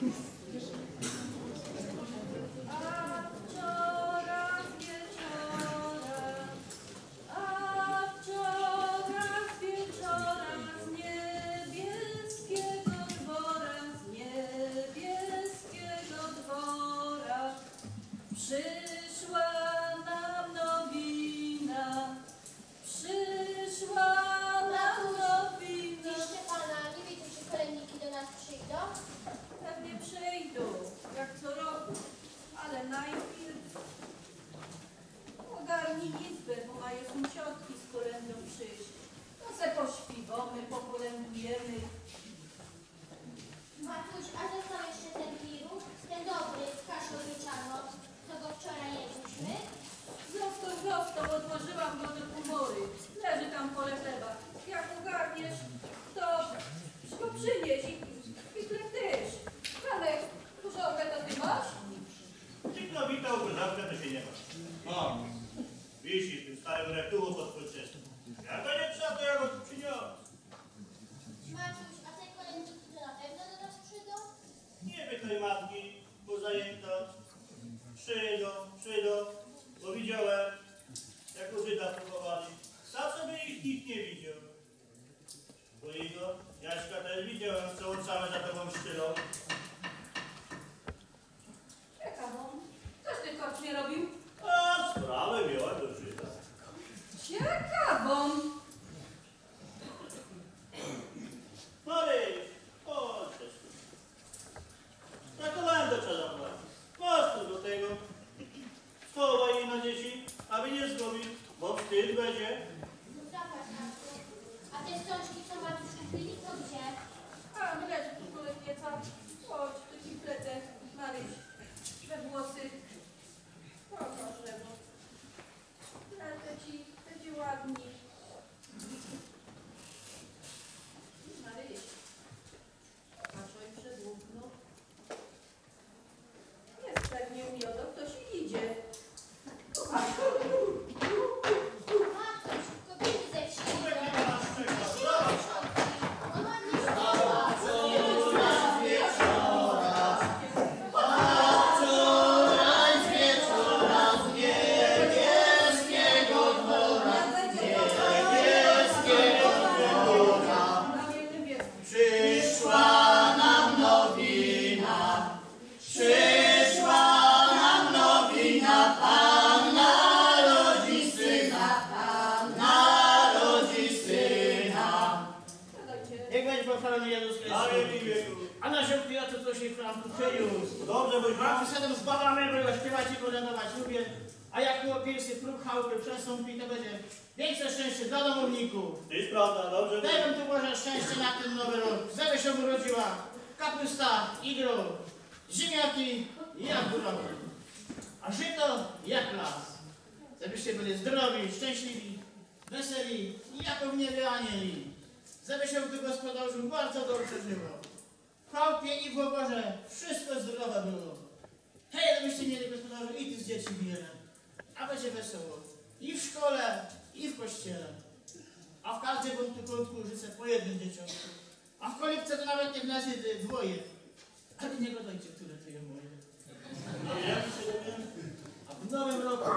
business. A żyto jak las. Żebyście byli zdrowi, szczęśliwi, weseli i jako w niebie anieli. Żeby się gdy gospodarzu bardzo dobrze żyło. Chałpie i w oborze wszystko zdrowe było. Hej, żebyście mieli gospodarzu i ty z dzieci wiele. A będzie wesoło. I w szkole, i w kościele. A w każdym kątku życzę po jednym dzieciątku. A w kolebce to nawet nie wnaży dwoje. Ale nie gadajcie, które to jemu. W nowym roku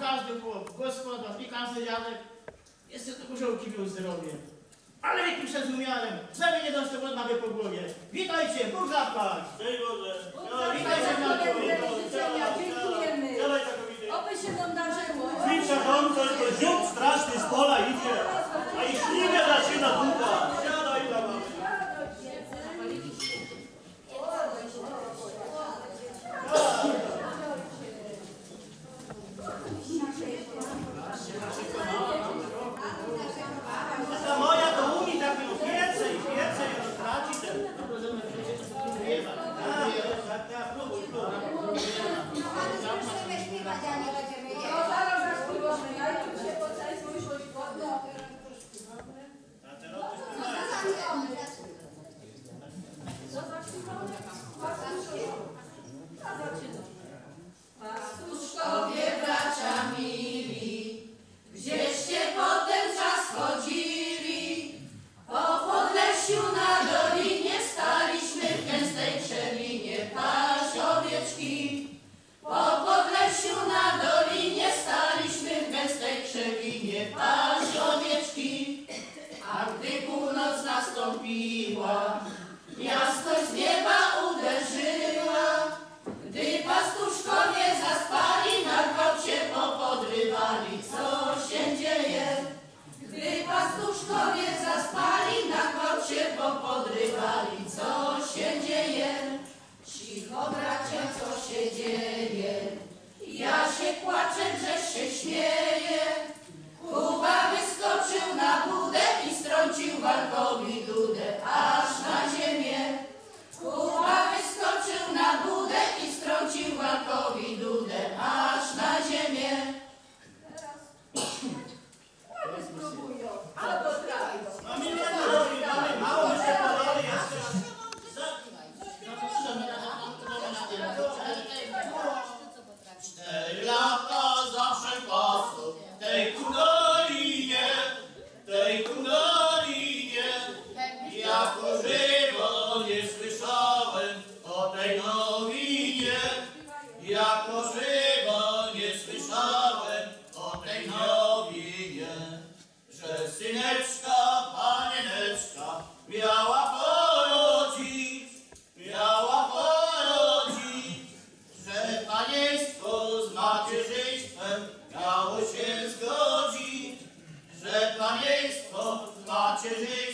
każdy chłop, gospodarz i każdy dziadek jeszcze to orzełki miał zdrowie. Ale jakim zrozumiałem, żeby nie dostał od mamy po głowie. Witajcie, Bóg zapłać! Szczęść Boże! Witajcie, Matko! Dziękujemy! Oby się nam darzyło! Życzę Wam coś do ziół says, hey,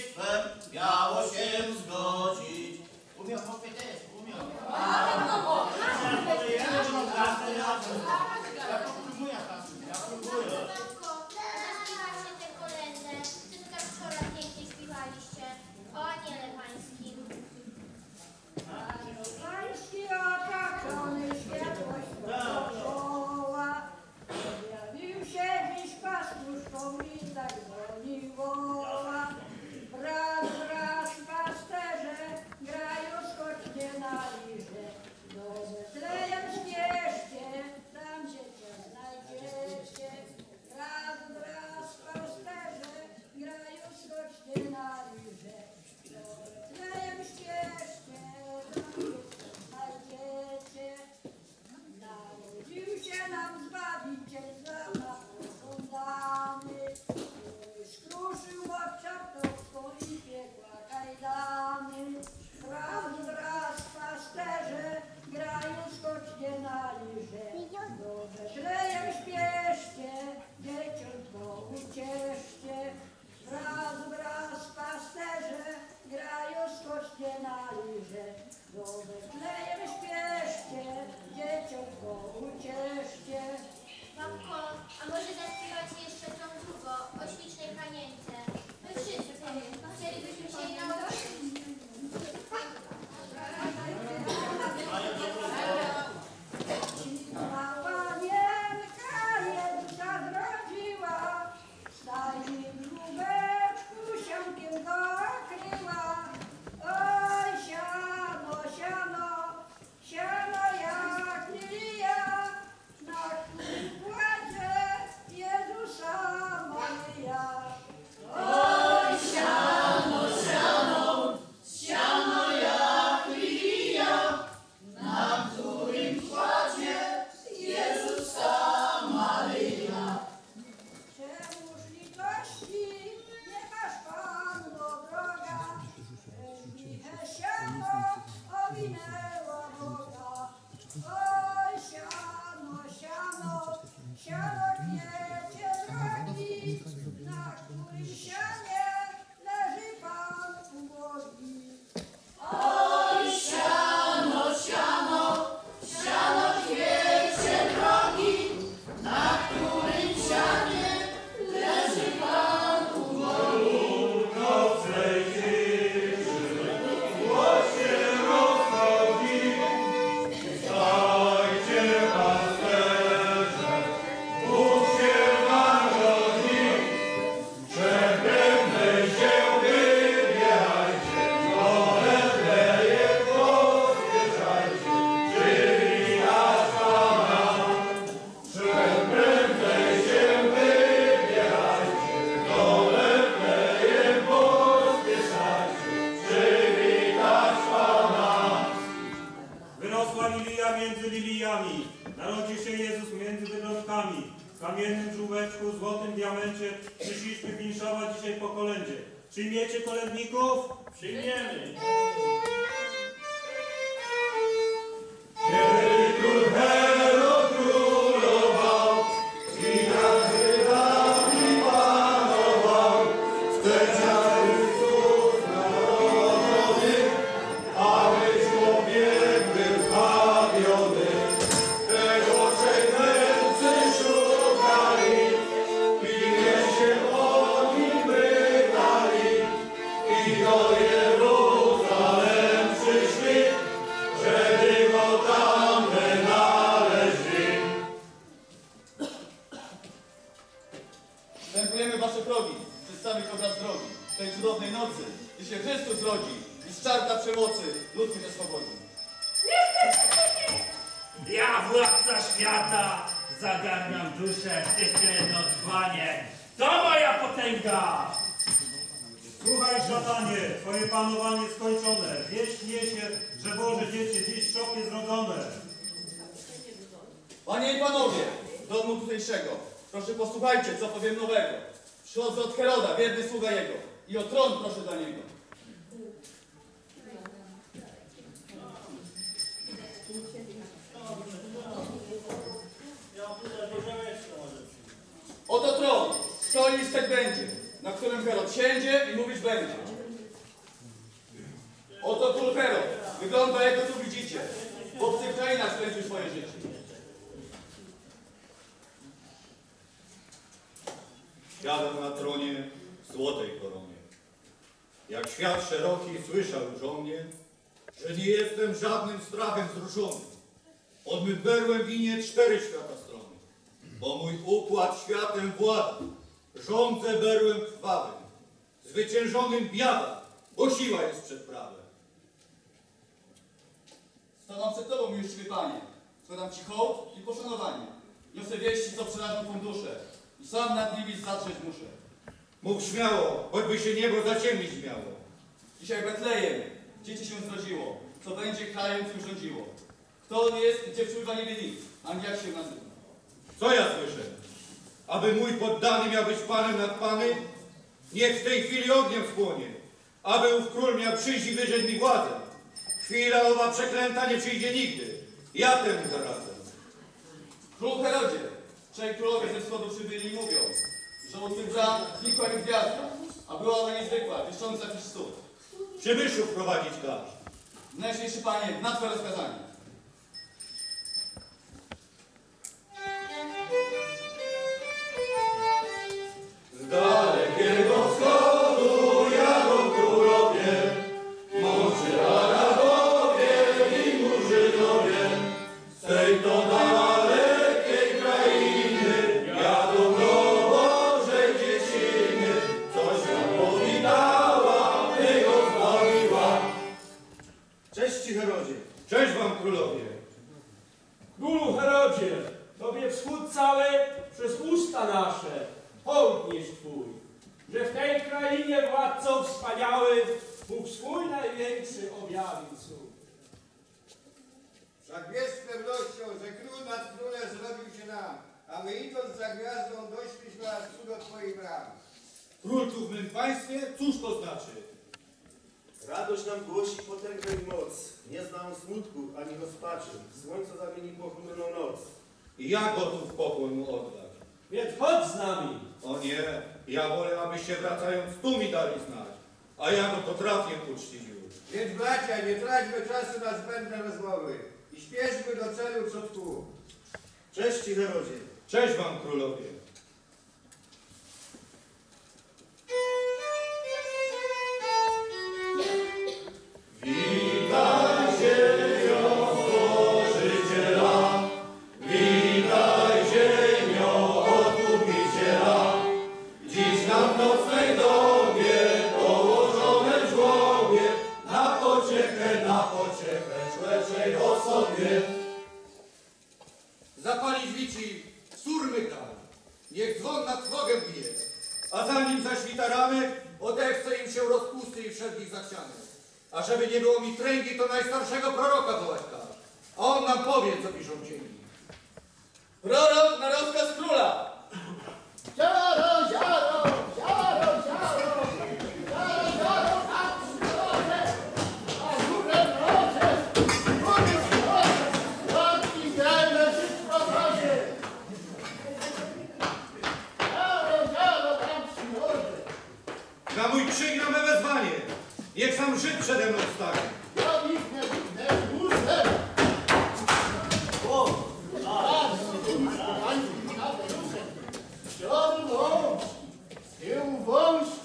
kamiennym żółbeczku, złotym diamencie przyszliśmy winszować dzisiaj po kolędzie. Przyjmiecie kolędników? Przyjmiemy. Proszę posłuchajcie, co powiem nowego. Przychodzę od Heroda, wierny sługa jego, i o tron proszę dla niego. Oto tron, stoi listek będzie, na którym Herod siędzie i mówić będzie. Oto król Herod, wygląda jak go tu widzicie. W obcych krainach spędził swoje życie. Siadam na tronie złotej koronie. Jak świat szeroki słyszał już o mnie, że nie jestem żadnym strachem wzruszony. Od berłem winie cztery świata strony, bo mój układ światem włada. Rządzę berłem krwawym, zwyciężonym biada, bo siła jest przed prawem. Stanę przed Tobą, miłościwy Panie. Składam Ci hołd i poszanowanie. Niosę wieści, co przerażą Twą duszę. I sam nad nimi zatrzeć muszę. Mów śmiało, choćby się niebo zaciemnić miało. Dzisiaj Betlejem, dzieci się zrodziło, co będzie krajem Twym rządziło. Kto on jest gdzie wpływa nie wie nic, ani jak się nazywa. Co ja słyszę? Aby mój poddany miał być panem nad pany? Niech w tej chwili ogniem spłonie. Aby ów król miał przyjść i wyrzec mi władzę. Chwila owa przeklęta nie przyjdzie nigdy. Ja temu zaradzę. Król Herodzie, trzej królowie ze wschodu przybyli i mówią, że tych bram znikła ich gwiazda, a była ona niezwykła, wieszcząca cud. Przybyszu wprowadzić każ. Najśniejszy panie, na twoje rozkazanie. Z dalekiego wschodu Więc chodź z nami. O nie, ja wolę, abyście wracając tu mi dali znać, a ja go potrafię uczcić już. Więc bracia, nie traćmy czasu na zbędne rozmowy i śpieszmy do celu co tchu. Cześć Ci Herodzie. Cześć wam królowie. A zanim zaświta ranek, Odechce im się rozpusty i wszelkich zachcianych. A żeby nie było mi tręgi, to najstarszego proroka wołać każ. A on nam powie, co piszą dzienni. Prorok na rozkaz króla. Ziaro, ziaro, sam Żyd przede mną stanie. ja wichnę, wichnę, górę. O, przodu wąski, tył wąski,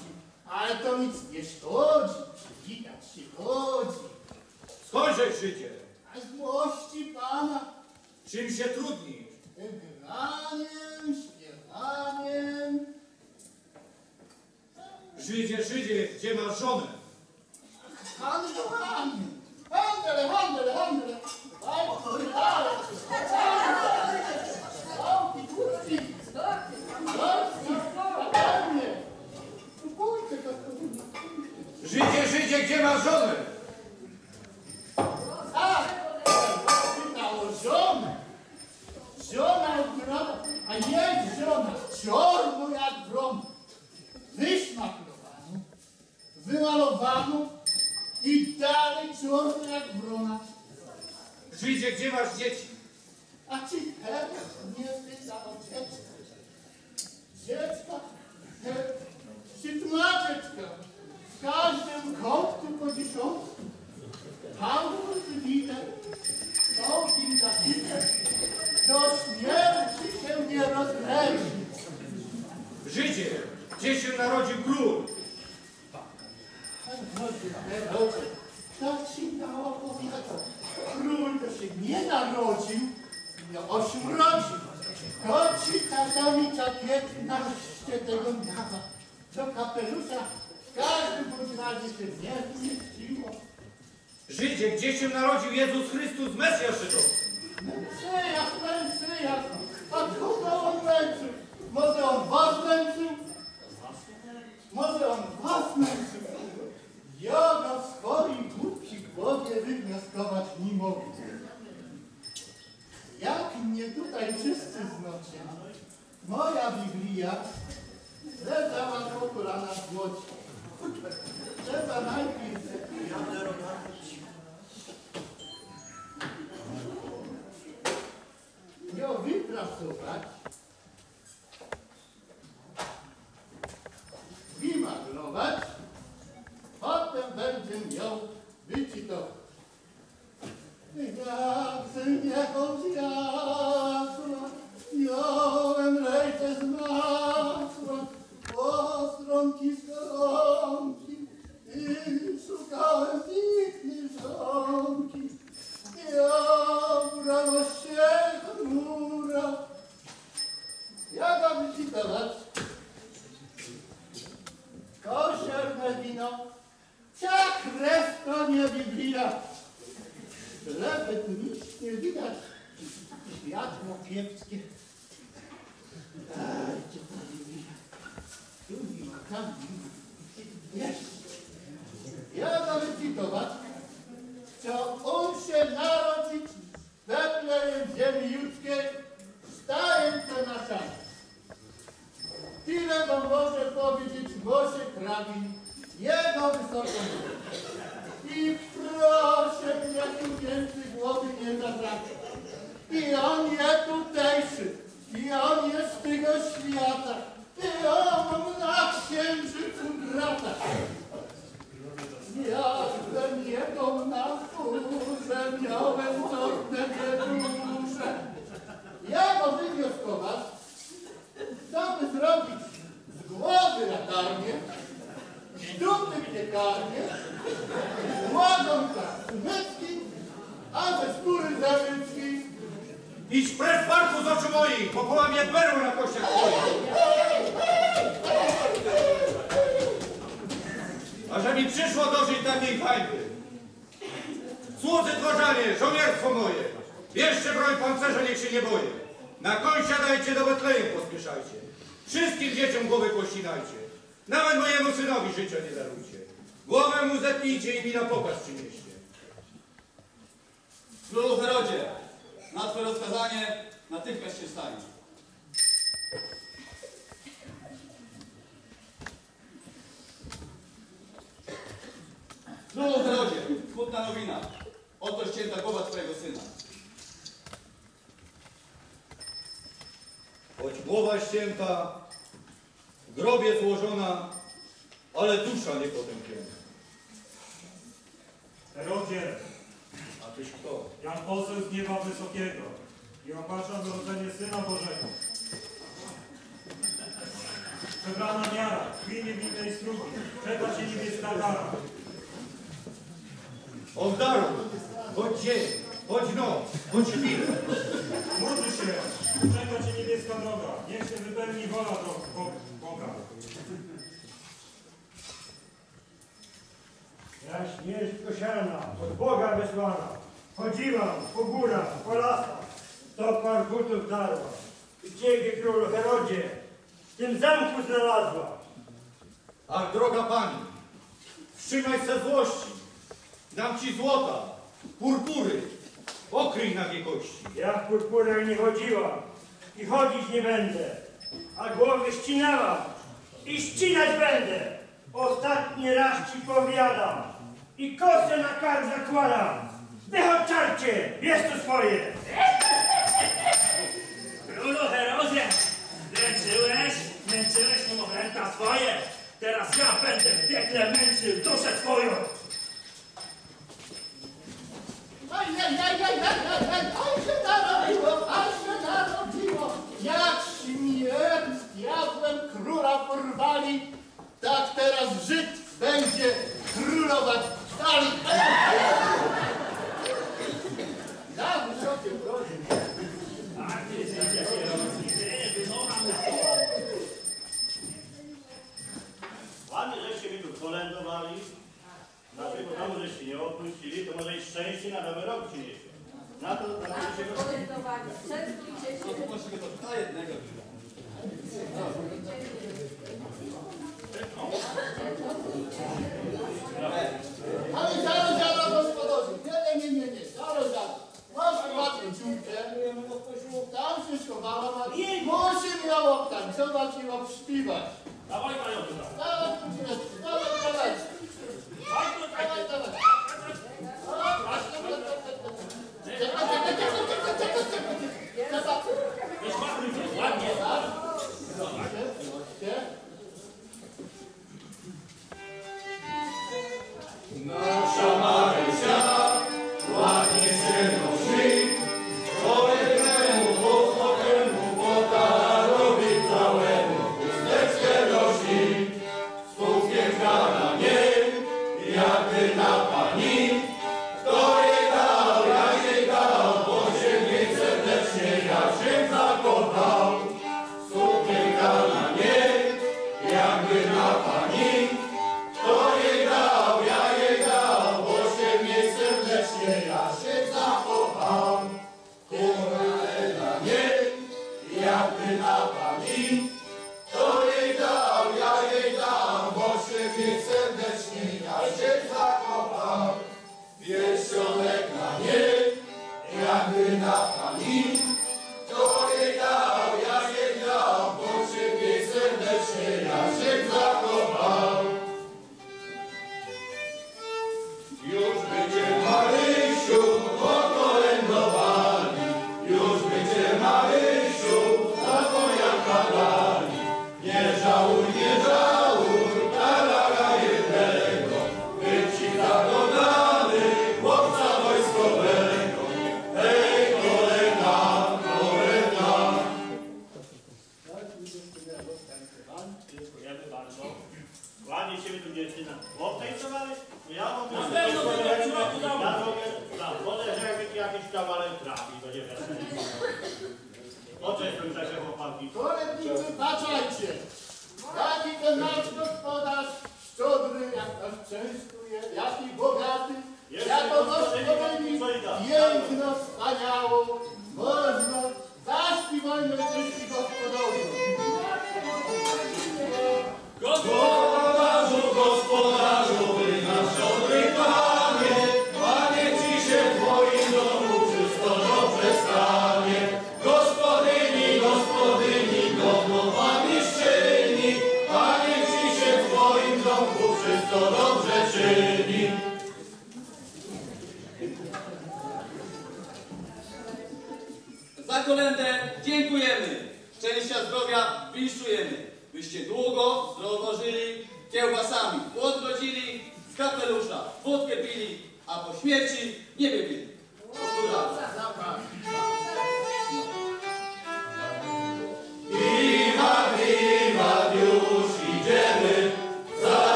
ale to nic nie szkodzi, przywitać się chodzi. Skądże Żydzie, A z miłości Pana, czym się trudnisz? graniem, śpiewaniem, Żydzie, Żydzie, gdzie masz żonę? Żydzie, Żydzie, gdzie masz żonę? A, pytało żonę. Żona ubrana, a jest żona czarno jak wrona. Wyszmachlowaną, wymalowaną i dalej czarno jak wrona. Żydzie, gdzie masz dzieci? A ci teraz nie pyta o dziecko. Dziecka, he, ci tłumaczeczka, w każdym kątku po dziesiątku. Paweł wybite, to zabite, do śmierci się nie rozleży. Żydzie, gdzie się narodził król? Herodzie, to ci to opowiada. Król to się nie narodził, nie ośmrodził. To ci czasami ta piętnaście tego miała. Do kapelusza w każdym bądź razie się nie zmieściło. Żydzie, gdzie się narodził Jezus Chrystus, Mesjasz żydowski? Mesjasz, Mesjasz, a kogo on męczył? Może on was męczył? Może was męczył? Ja na swojej głupi głowie wywnioskować nie mogę. Jak mnie tutaj wszyscy znocie, moja Biblia tutejszy, i on jest z nie boję. Na koń siadajcie, do Betlejem pospieszajcie. Wszystkim dzieciom głowy pościnajcie. Nawet mojemu synowi życia nie darujcie. Głowę mu zetnijcie i mi na pokaz przynieście. Królu Herodzie, na Twoje rozkazanie natychmiast się stanie. Królu Herodzie, smutna nowina. Oto ścięta głowa Twojego syna. Choć głowa ścięta, w grobie złożona, ale dusza niepotępiona. Herodzie, A tyś kto? Jan poseł z nieba wysokiego i ogłaszam narodzenie Syna Bożego. Przebrana miara, krwi niewinnej strugi, czeka cię niebieska kara. Od daru, choć dzień, choć noc, choć chwilę. Módl się, czeka cię niebieska droga, niech się wypełni wola Bo- Boga. Ja śmierć kosiana, od Boga wysłana. Chodziłam po górach, po lasach, sto par butów darła. I Ciebie, królu Herodzie, w tym zamku znalazła. Ach, droga pani, wstrzymaj se złości. Dam ci złota, purpury, okryj nagie kości. Ja w purpurach nie chodziłam i chodzić nie będę, a głowy ścinałam i ścinać będę. Ostatni raz ci powiadam i kosę na kark zakładam. Wychodź czarcie, jest tu swoje. Królu Herodzie, męczyłeś, męczyłeś niemowlęta swoje. Teraz ja będę w piekle męczył duszę twoją.